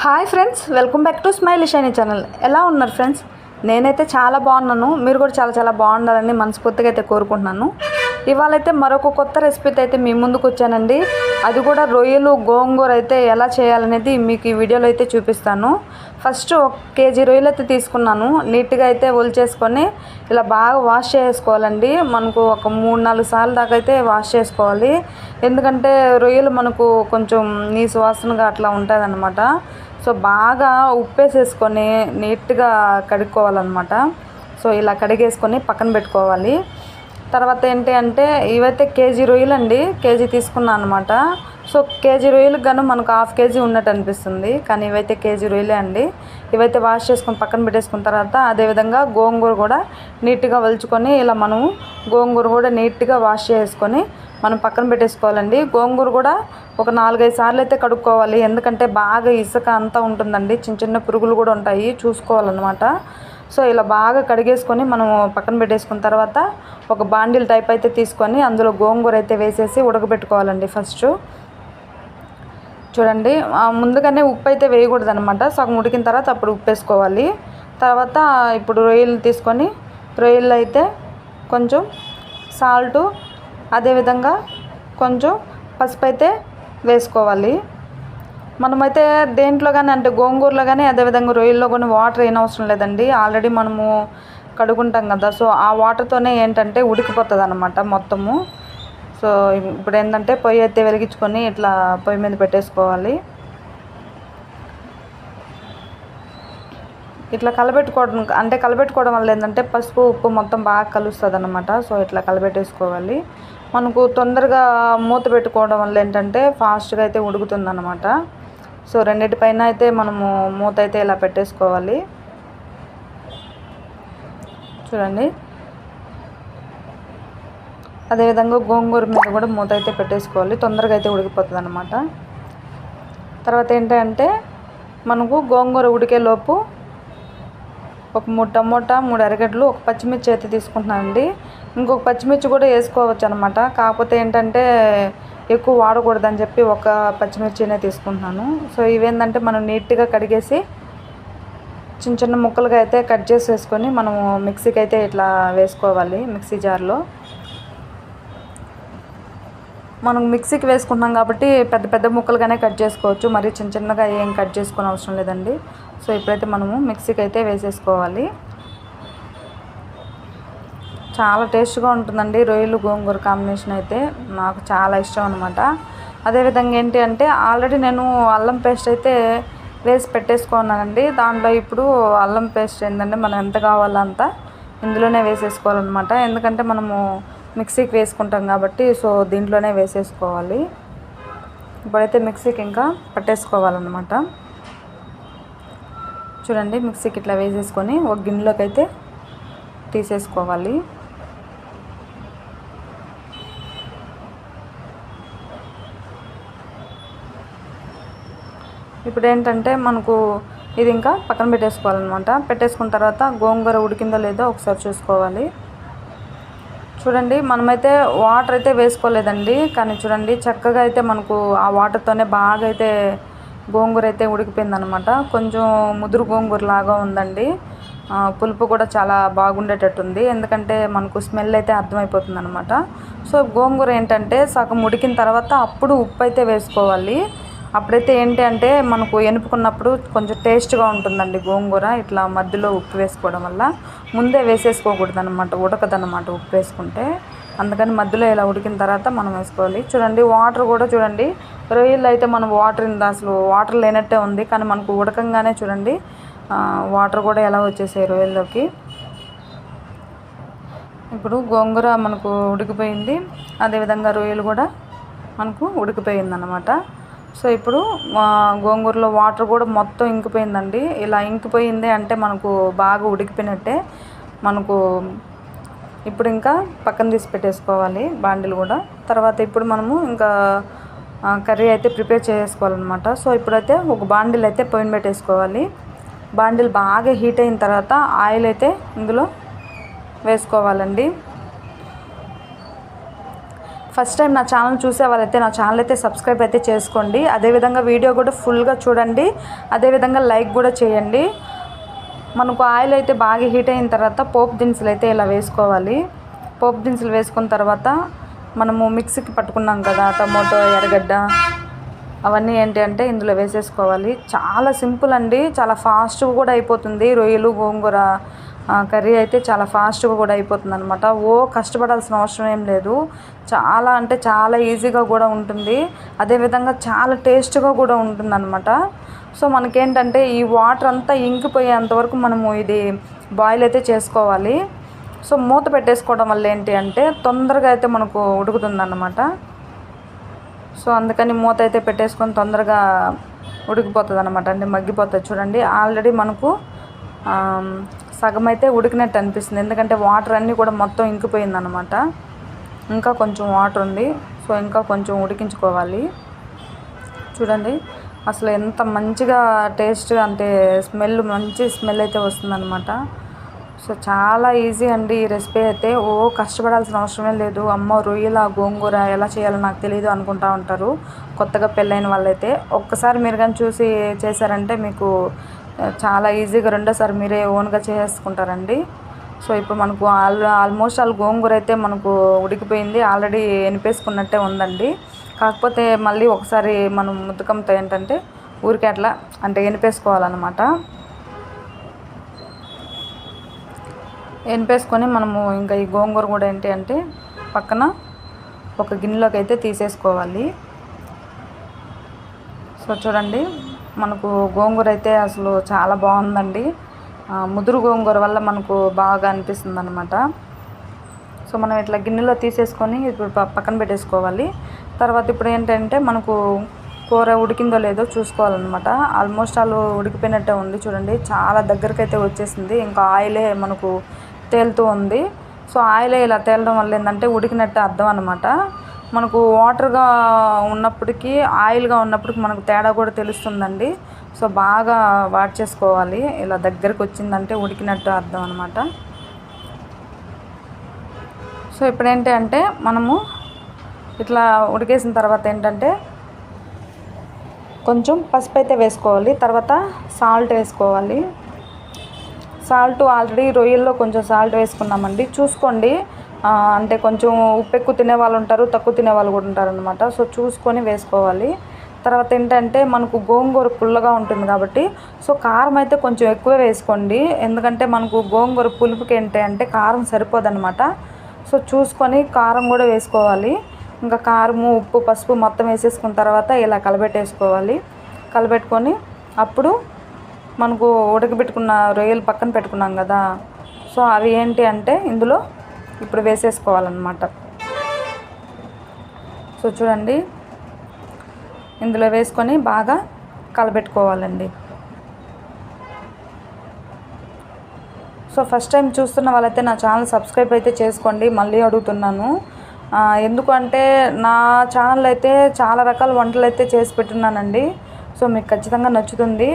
Hi friends welcome back to smile shiny channel ఎలా ఉన్నారు friends నేనైతే చాలా బాగున్నాను. మీరు కూడా చాలా చాలా బాగుండాలని మనస్ఫూర్తిగా అయితే కోరుకుంటున్నాను. ఇవాళ అయితే మరొక కొత్త రెసిపీతో అయితే మీ ముందుకు వచ్చానండి. అది కూడా రొయ్యలు గోంగూర అయితే ఎలా చేయాలనేది మీకు ఈ వీడియోలో అయితే చూపిస్తాను. ఫస్ట్ ఒక కేజీ రొయ్యలు అయితే తీసుకున్నాను. నీట్గా అయితే ఒలిచేసుకొని ఇలా బాగా వాష్ చేసుకోవాలండి. మనకు ఒక మూడు నాలుగు సార్లు దాకా అయితే వాష్ చేసుకోవాలి. ఎందుకంటే రొయ్యలు మనకు కొంచెం నీ సువాసనగా అట్లా ఉంటుందన్నమాట సో బాగా ఉప్పేసేసుకొని నీట్గా కడుక్కోవాలన్నమాట. సో ఇలా కడిగేసుకొని పక్కన పెట్టుకోవాలి. తర్వాత ఏంటి అంటే ఇవైతే కేజీ రొయ్యలు అండి కేజీ తీసుకున్నాను అనమాట సో కేజీ రొయ్యలకు గాను మనకు హాఫ్ కేజీ ఉన్నట్టు అనిపిస్తుంది. కానీ ఇవైతే కేజీ రొయ్యలే అండి. ఇవైతే వాష్ చేసుకొని పక్కన పెట్టేసుకున్న తర్వాత అదేవిధంగా గోంగూర కూడా నీట్గా వలుచుకొని ఇలా మనం గోంగూర కూడా నీట్గా వాష్ చేసుకొని మనం పక్కన పెట్టేసుకోవాలండి. గోంగూర కూడా ఒక నాలుగైదు సార్లు అయితే కడుక్కోవాలి. ఎందుకంటే బాగా ఇసుక అంతా ఉంటుందండి. చిన్న చిన్న పురుగులు కూడా ఉంటాయి. చూసుకోవాలన్నమాట. సో ఇలా బాగా కడిగేసుకొని మనం పక్కన పెట్టేసుకున్న తర్వాత ఒక బాండిల్ టైప్ అయితే తీసుకొని అందులో గోంగూర అయితే వేసేసి ఉడకబెట్టుకోవాలండి ఫస్ట్. చూడండి ముందుగానే ఉప్పు అయితే వేయకూడదు అనమాట సగం ఉడికిన తర్వాత అప్పుడు ఉప్పు వేసుకోవాలి తర్వాత ఇప్పుడు రొయ్యలు తీసుకొని రొయ్యలు అయితే కొంచెం సాల్టు అదేవిధంగా కొంచెం పసుపు అయితే వేసుకోవాలి. మనమైతే దేంట్లో కానీ అంటే గోంగూరలో కానీ అదేవిధంగా రొయ్యల్లో కొన్ని వాటర్ ఏం అవసరం లేదండి. ఆల్రెడీ మనము కడుగుంటాం కదా సో ఆ వాటర్తోనే ఏంటంటే ఉడికిపోతుంది అనమాట మొత్తము. సో ఇప్పుడు ఏంటంటే పొయ్యి అయితే వెలిగించుకొని ఇట్లా పొయ్యి మీద పెట్టేసుకోవాలి. ఇట్లా కలబెట్టుకోవడం అంటే కలబెట్టుకోవడం వల్ల ఏంటంటే పసుపు ఉప్పు మొత్తం బాగా కలుస్తుంది అనమాట సో ఇట్లా కలబెట్టేసుకోవాలి. మనకు తొందరగా మూత పెట్టుకోవడం వల్ల ఏంటంటే ఫాస్ట్గా అయితే ఉడుకుతుంది అనమాట సో రెండింటిపైన అయితే మనము మూత అయితే ఇలా పెట్టేసుకోవాలి? చూడండి. అదేవిధంగా గోంగూర మీద కూడా మూత అయితే పెట్టేసుకోవాలి. తొందరగా అయితే ఉడికిపోతుంది అనమాట తర్వాత ఏంటంటే మనకు గోంగూర ఉడికేలోపు ఒక మూడు టమోటా మూడు అరగడ్లు ఒక పచ్చిమిర్చి అయితే తీసుకుంటున్నానండి. ఇంకొక పచ్చిమిర్చి కూడా వేసుకోవచ్చు అనమాట కాకపోతే ఏంటంటే ఎక్కువ వాడకూడదని చెప్పి ఒక పచ్చిమిర్చినే తీసుకుంటున్నాను. సో ఇవేంటంటే మనం నీట్గా కడిగేసి చిన్న చిన్న ముక్కలుగా అయితే కట్ చేసి వేసుకొని మనము మిక్సీకి అయితే ఇట్లా వేసుకోవాలి మిక్సీ జార్లో. మనం మిక్సీకి వేసుకుంటున్నాం కాబట్టి పెద్ద పెద్ద ముక్కలుగానే కట్ చేసుకోవచ్చు. మరి చిన్న చిన్నగా ఏం కట్ చేసుకునే అవసరం లేదండి. సో ఇప్పుడైతే మనము మిక్సీకి అయితే వేసేసుకోవాలి. చాలా టేస్ట్గా ఉంటుందండి. రొయ్యలు గోంగూర కాంబినేషన్ అయితే నాకు చాలా ఇష్టం అనమాట అదేవిధంగా ఏంటి అంటే ఆల్రెడీ నేను అల్లం పేస్ట్ అయితే వేసి పెట్టేసుకున్నానండి. దాంట్లో ఇప్పుడు అల్లం పేస్ట్ ఏంటంటే మనం ఎంత కావాలో అంత ఇందులోనే వేసేసుకోవాలన్నమాట. ఎందుకంటే మనము మిక్సీకి వేసుకుంటాం కాబట్టి సో దీంట్లోనే వేసేసుకోవాలి. ఇప్పుడైతే మిక్సీకి ఇంకా పట్టేసుకోవాలన్నమాట. చూడండి మిక్సీకి ఇట్లా వేసేసుకొని ఒక గిన్నెలోకి అయితే తీసేసుకోవాలి. ఇప్పుడు ఏంటంటే మనకు ఇది ఇంకా పక్కన పెట్టేసుకోవాలన్నమాట. పెట్టేసుకున్న తర్వాత గోంగూర ఉడికిందో లేదో ఒకసారి చూసుకోవాలి. చూడండి మనమైతే వాటర్ అయితే వేసుకోలేదండి. కానీ చూడండి చక్కగా అయితే మనకు ఆ వాటర్తోనే బాగా అయితే గోంగూర అయితే ఉడికిపోయిందనమాట కొంచెం ముదురు గోంగూర లాగా ఉందండి. పులుపు కూడా చాలా బాగుండేటట్టుంది. ఎందుకంటే మనకు స్మెల్ అయితే అర్థమైపోతుంది అనమాట సో గోంగూర ఏంటంటే సగం ఉడికిన తర్వాత అప్పుడు ఉప్పు అయితే వేసుకోవాలి. అప్పుడైతే ఏంటి అంటే మనకు ఎనుపుకున్నప్పుడు కొంచెం టేస్ట్గా ఉంటుందండి గోంగూర. ఇట్లా మధ్యలో ఉప్పు వేసుకోవడం వల్ల ముందే వేసేసుకోకూడదు అనమాట ఉడకదన్నమాట ఉప్పు వేసుకుంటే. అందుకని మధ్యలో ఇలా ఉడికిన తర్వాత మనం వేసుకోవాలి. చూడండి వాటర్ కూడా చూడండి రొయ్యలు అయితే మనం వాటర్ ఇంత అసలు వాటర్ లేనట్టే ఉంది కానీ మనకు ఉడకంగానే చూడండి వాటర్ కూడా ఎలా వచ్చేసాయి రొయ్యల్లోకి. ఇప్పుడు గోంగూర మనకు ఉడికిపోయింది అదేవిధంగా రొయ్యలు కూడా మనకు ఉడికిపోయింది అనమాట సో ఇప్పుడు గోంగూరలో వాటర్ కూడా మొత్తం ఇంకిపోయిందండి. ఇలా ఇంకిపోయింది అంటే మనకు బాగా ఉడికిపోయినట్టే మనకు ఇప్పుడు ఇంకా పక్కన తీసి పెట్టేసుకోవాలి బాండిలు కూడా. తర్వాత ఇప్పుడు మనము ఇంకా కర్రీ అయితే ప్రిపేర్ చేసుకోవాలన్నమాట. సో ఇప్పుడైతే ఒక బాండిల్ అయితే పొయ్యిన పెట్టేసుకోవాలి బాండిల్ బాగా హీట్ అయిన తర్వాత ఆయిల్ అయితే ఇందులో వేసుకోవాలండి. ఫస్ట్ టైం నా ఛానల్ చూసే వాళ్ళైతే నా ఛానల్ అయితే సబ్స్క్రైబ్ అయితే చేసుకోండి. అదేవిధంగా వీడియో కూడా ఫుల్గా చూడండి. అదేవిధంగా లైక్ కూడా చేయండి. మనకు ఆయిల్ అయితే బాగా హీట్ అయిన తర్వాత పోపు దినుసులు అయితే ఇలా వేసుకోవాలి. పోపు దినుసులు వేసుకున్న తర్వాత మనము మిక్సీకి పట్టుకున్నాం కదా టమోటో ఎర్రగడ్డ అవన్నీ ఏంటి అంటే ఇందులో వేసేసుకోవాలి. చాలా సింపుల్ అండి. చాలా ఫాస్ట్గా కూడా అయిపోతుంది. రొయ్యలు గోంగూర కర్రీ అయితే చాలా ఫాస్ట్గా కూడా అయిపోతుంది అనమాట ఓ కష్టపడాల్సిన అవసరం ఏం లేదు. చాలా అంటే చాలా ఈజీగా కూడా ఉంటుంది. అదేవిధంగా చాలా టేస్ట్గా కూడా ఉంటుందన్నమాట. సో మనకేంటంటే ఈ వాటర్ అంతా ఇంకిపోయేంత వరకు మనము ఇది బాయిల్ అయితే చేసుకోవాలి. సో మూత పెట్టేసుకోవడం వల్ల ఏంటి అంటే తొందరగా అయితే మనకు ఉడుకుతుంది అన్నమాట సో అందుకని మూత అయితే పెట్టేసుకొని తొందరగా ఉడికిపోతుంది అనమాట అంటే మగ్గిపోతుంది. చూడండి ఆల్రెడీ మనకు సగం అయితే ఉడికినట్టు అనిపిస్తుంది. ఎందుకంటే వాటర్ అన్నీ కూడా మొత్తం ఇంకిపోయిందనమాట ఇంకా కొంచెం వాటర్ ఉంది. సో ఇంకా కొంచెం ఉడికించుకోవాలి. చూడండి. అసలు ఎంత మంచిగా టేస్ట్ అంటే స్మెల్ మంచి స్మెల్ అయితే వస్తుందన్నమాట. సో చాలా ఈజీ అండి ఈ రెసిపీ అయితే. ఓ కష్టపడాల్సిన అవసరమే లేదు. అమ్మ రొయ్యల గోంగూర ఎలా చేయాలో నాకు తెలియదు అనుకుంటా ఉంటారు కొత్తగా పెళ్ళైన వాళ్ళైతే. ఒక్కసారి మీరు కానీ చూసి చేశారంటే మీకు చాలా ఈజీగా రెండోసారి మీరే ఓన్గా చేసుకుంటారండి. సో ఇప్పుడు మనకు ఆల్ ఆల్మోస్ట్ ఆల్ గోంగూర అయితే మనకు ఉడికిపోయింది. ఆల్రెడీ ఎనిపేసుకున్నట్టే ఉందండి. కాకపోతే మళ్ళీ ఒకసారి మనం ముద్దకంతో ఏంటంటే ఊరికే అట్లా అంటే ఎనిపేసుకోవాలన్నమాట. ఎనిపేసుకొని మనము ఇంకా ఈ గోంగూర కూడా ఏంటి అంటే పక్కన ఒక గిన్నెలోకి అయితే తీసేసుకోవాలి. సో చూడండి. మనకు గోంగూర అయితే అసలు చాలా బాగుందండి. ముదురు గోంగూర వల్ల మనకు బాగా అనిపిస్తుంది అనమాట సో మనం ఇట్లా గిన్నెలో తీసేసుకొని ఇప్పుడు ప- పక్కన పెట్టేసుకోవాలి. తర్వాత ఇప్పుడు ఏంటంటే మనకు కూర ఉడికిందో లేదో చూసుకోవాలన్నమాట. ఆల్మోస్ట్ ఆల్ ఉడికిపోయినట్టే ఉంది చూడండి. చాలా దగ్గరికి అయితే వచ్చేసింది. ఇంకా ఆయిలే మనకు తేలుతూ ఉంది. సో ఆయిలే ఇలా తేలడం వల్ల ఏంటంటే ఉడికినట్టు అర్థం అనమాట మనకు వాటర్గా ఉన్నప్పటికీ ఆయిల్గా ఉన్నప్పటికి మనకు తేడా కూడా తెలుస్తుందండి. సో బాగా వాట్ చేసుకోవాలి. ఇలా దగ్గరకు వచ్చిందంటే ఉడికినట్టు అర్థం అనమాట సో ఇప్పుడు ఏంటి అంటే మనము ఇట్లా ఉడికేసిన తర్వాత ఏంటంటే కొంచెం పసుపు అయితే వేసుకోవాలి. తర్వాత సాల్ట్ వేసుకోవాలి. సాల్ట్ ఆల్రెడీ రొయ్యల్లో కొంచెం సాల్ట్ వేసుకున్నామండి. చూసుకోండి. అంటే కొంచెం ఉప్పు ఎక్కువ తినే వాళ్ళు ఉంటారు తక్కువ తినే వాళ్ళు కూడా ఉంటారనమాట సో చూసుకొని వేసుకోవాలి. తర్వాత ఏంటంటే మనకు గోంగూర పుల్లగా ఉంటుంది కాబట్టి సో కారం అయితే కొంచెం ఎక్కువ వేసుకోండి. ఎందుకంటే మనకు గోంగూర పులుపుకి ఏంటి అంటే కారం సరిపోదన్నమాట. సో చూసుకొని కారం కూడా వేసుకోవాలి. ఇంకా కారము ఉప్పు పసుపు మొత్తం వేసేసుకున్న తర్వాత ఇలా కలబెట్టేసుకోవాలి. కలబెట్టుకొని అప్పుడు మనకు ఉడకబెట్టుకున్న రొయ్యలు పక్కన పెట్టుకున్నాం కదా. సో అవి ఏంటి అంటే ఇందులో ఇప్పుడు వేసేసుకోవాలన్నమాట. సో చూడండి ఇందులో వేసుకొని బాగా కలబెట్టుకోవాలండి. సో ఫస్ట్ టైం చూస్తున్న వాళ్ళైతే నా ఛానల్ సబ్స్క్రైబ్ అయితే చేసుకోండి మళ్ళీ అడుగుతున్నాను. ఎందుకంటే నా ఛానల్ అయితే చాలా రకాల వంటలు అయితే చేసి పెట్టున్నానండి. సో మీకు ఖచ్చితంగా నచ్చుతుంది.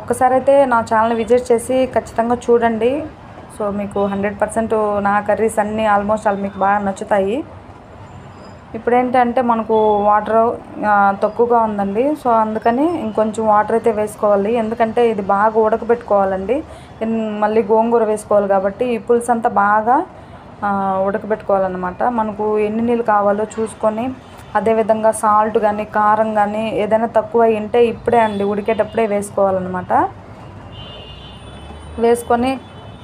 ఒక్కసారి అయితే నా ఛానల్ విజిట్ చేసి ఖచ్చితంగా చూడండి. సో మీకు హండ్రెడ్ పర్సెంట్ నా కర్రీస్ అన్నీ ఆల్మోస్ట్ అవి మీకు బాగా నచ్చుతాయి. ఇప్పుడేంటంటే మనకు వాటర్ తక్కువగా ఉందండి. సో అందుకని ఇంకొంచెం వాటర్ అయితే వేసుకోవాలి. ఎందుకంటే ఇది బాగా ఉడకబెట్టుకోవాలండి. మళ్ళీ గోంగూర వేసుకోవాలి కాబట్టి ఈ పులుసు అంతా బాగా ఉడకబెట్టుకోవాలన్నమాట. మనకు ఎన్ని నీళ్ళు కావాలో చూసుకొని అదేవిధంగా సాల్ట్ కానీ కారం కానీ ఏదైనా తక్కువ ఉంటే ఇప్పుడే అండి ఉడికేటప్పుడే వేసుకోవాలన్నమాట. వేసుకొని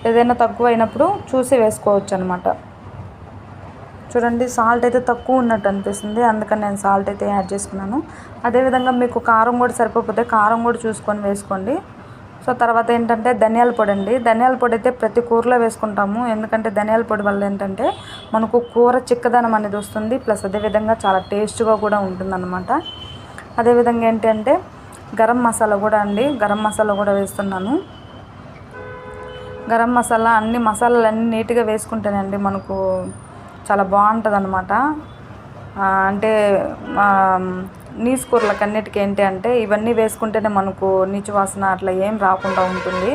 ఏదైనా తక్కువ అయినప్పుడు చూసి వేసుకోవచ్చు అనమాట చూడండి సాల్ట్ అయితే తక్కువ ఉన్నట్టు అనిపిస్తుంది. అందుకని నేను సాల్ట్ అయితే యాడ్ చేసుకున్నాను. అదేవిధంగా మీకు కారం కూడా సరిపోతే కారం కూడా చూసుకొని వేసుకోండి. సో తర్వాత ఏంటంటే ధనియాల పొడి అండి. ధనియాల పొడి అయితే ప్రతి కూరలో వేసుకుంటాము. ఎందుకంటే ధనియాల పొడి వల్ల ఏంటంటే మనకు కూర చిక్కదనం అనేది వస్తుంది. ప్లస్ అదేవిధంగా చాలా టేస్ట్గా కూడా ఉంటుందన్నమాట. అదేవిధంగా ఏంటంటే గరం మసాలా కూడా అండి. గరం మసాలా కూడా వేస్తున్నాను. గరం మసాలా అన్ని మసాలాలు అన్నీ నీట్గా వేసుకుంటేనండి మనకు చాలా బాగుంటుంది అనమాట అంటే నీచు నీసు కూరలకు అన్నిటికీ ఏంటి అంటే ఇవన్నీ వేసుకుంటేనే మనకు నీచు వాసన అట్లా ఏం రాకుండా ఉంటుంది.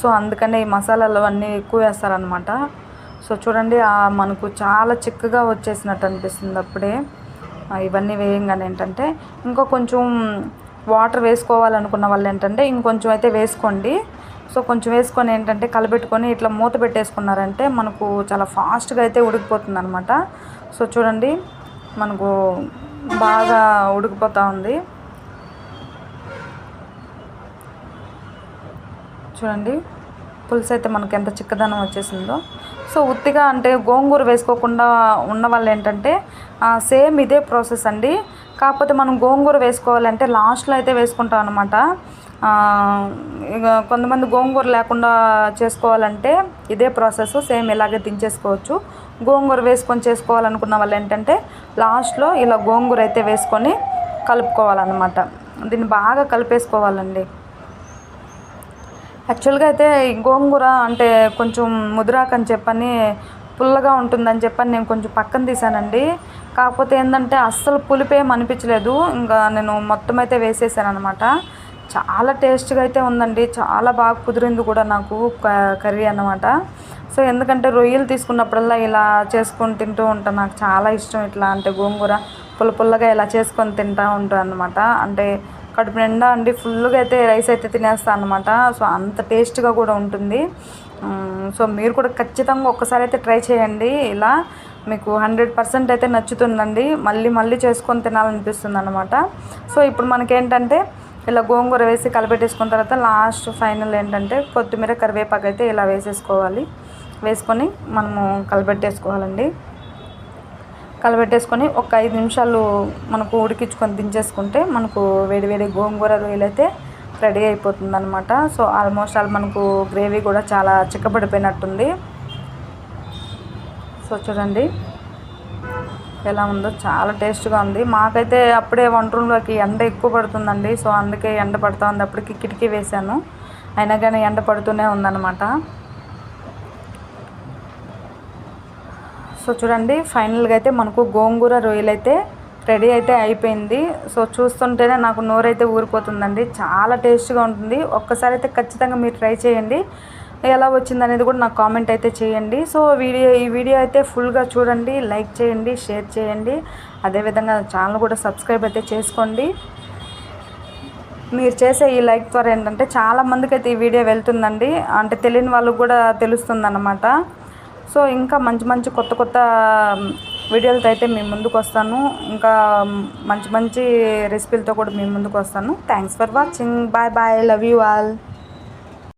సో అందుకనే ఈ మసాలాలు అన్నీ ఎక్కువ వేస్తారనమాట సో చూడండి మనకు చాలా చిక్కగా వచ్చేసినట్టు అనిపిస్తుంది అప్పుడే. ఇవన్నీ వేయంగానే ఏంటంటే ఇంకా కొంచెం వాటర్ వేసుకోవాలనుకున్న వాళ్ళు ఏంటంటే ఇంకొంచెం అయితే వేసుకోండి. సో కొంచెం వేసుకొని ఏంటంటే కలబెట్టుకొని ఇట్లా మూత పెట్టేసుకున్నారంటే మనకు చాలా ఫాస్ట్గా అయితే ఉడికిపోతుంది అనమాట సో చూడండి మనకు బాగా ఉడికిపోతూ ఉంది. చూడండి పులుసు అయితే మనకి ఎంత చిక్కదనం వచ్చేసిందో. సో ఉత్తిగా అంటే గోంగూర వేసుకోకుండా ఉన్న వాళ్ళు ఏంటంటే సేమ్ ఇదే ప్రాసెస్ అండి. కాకపోతే మనం గోంగూర వేసుకోవాలంటే లాస్ట్లో అయితే వేసుకుంటాం అనమాట ఇక కొంతమంది గోంగూర లేకుండా చేసుకోవాలంటే ఇదే ప్రాసెస్ సేమ్ ఇలాగే దించేసుకోవచ్చు. గోంగూర వేసుకొని చేసుకోవాలనుకున్న వాళ్ళు ఏంటంటే లాస్ట్లో ఇలా గోంగూర అయితే వేసుకొని కలుపుకోవాలన్నమాట. దీన్ని బాగా కలిపేసుకోవాలండి. యాక్చువల్గా అయితే ఈ గోంగూర అంటే కొంచెం ముదిరాకు అని చెప్పని పుల్లగా ఉంటుందని చెప్పని నేను కొంచెం పక్కన తీసానండి కాకపోతే ఏంటంటే అస్సలు పులిపేం అనిపించలేదు. ఇంకా నేను మొత్తం అయితే వేసేసాను అనమాట చాలా టేస్ట్గా అయితే ఉందండి. చాలా బాగా కుదిరింది కూడా నాకు క- కర్రీ అన్నమాట. సో ఎందుకంటే రొయ్యలు తీసుకున్నప్పుడల్లా ఇలా చేసుకొని తింటూ ఉంటాను నాకు చాలా ఇష్టం ఇట్లా అంటే గోంగూర పుల్ల పుల్లగా ఇలా చేసుకొని తింటూ ఉంటాను అనమాట అంటే కడుపు నిండా అండి. ఫుల్గా అయితే రైస్ అయితే తినేస్తాను అనమాట సో అంత టేస్ట్గా కూడా ఉంటుంది. సో మీరు కూడా ఖచ్చితంగా ఒక్కసారి అయితే ట్రై చేయండి. ఇలా మీకు హండ్రెడ్ పర్సెంట్ అయితే నచ్చుతుందండి. మళ్ళీ మళ్ళీ చేసుకొని తినాలనిపిస్తుంది అనమాట సో ఇప్పుడు మనకేంటంటే ఇలా గోంగూర వేసి కలపెట్టేసుకున్న తర్వాత లాస్ట్ ఫైనల్ ఏంటంటే కొత్తిమీర కరివేపాకు అయితే ఇలా వేసేసుకోవాలి. వేసుకొని మనము కలపెట్టేసుకోవాలండి. కలబెట్టేసుకొని ఒక ఐదు నిమిషాలు మనకు ఉడికించుకొని దించేసుకుంటే మనకు వేడివేడి గోంగూర రొయ్యలు అయితే రెడీ అయిపోతుంది అనమాట సో ఆల్మోస్ట్ ఆల్ మనకు గ్రేవీ కూడా చాలా చిక్కబడిపోయినట్టుంది. సో చూడండి. ఎలా ఉందో చాలా టేస్ట్గా ఉంది. మాకైతే అప్పుడే వంట రూమ్లోకి ఎండ ఎక్కువ పడుతుందండి. సో అందుకే ఎండ పడుతూ ఉంది అప్పటికి కిటికీ వేశాను. అయినా కానీ ఎండ పడుతూనే ఉందన్నమాట. సో చూడండి ఫైనల్గా అయితే మనకు గోంగూర రొయ్యలు అయితే రెడీ అయితే అయిపోయింది. సో చూస్తుంటేనే నాకు నోరైతే ఊరిపోతుందండి. చాలా టేస్ట్గా ఉంటుంది. ఒక్కసారి అయితే ఖచ్చితంగా మీరు ట్రై చేయండి. ఎలా వచ్చింది అనేది కూడా నాకు కామెంట్ అయితే చేయండి. సో వీడియో ఈ వీడియో అయితే ఫుల్గా చూడండి లైక్ చేయండి షేర్ చేయండి. అదేవిధంగా ఛానల్ కూడా సబ్స్క్రైబ్ అయితే చేసుకోండి. మీరు చేసే ఈ లైక్ ద్వారా ఏంటంటే చాలా మందికి అయితే ఈ వీడియో వెళ్తుందండి. అంటే తెలియని వాళ్ళకు కూడా తెలుస్తుందన్నమాట. సో ఇంకా మంచి మంచి కొత్త కొత్త వీడియోలతో అయితే మీ ముందుకు వస్తాను. ఇంకా మంచి మంచి రెసిపీలతో కూడా మీ ముందుకు వస్తాను. Thanks for watching bye bye love you all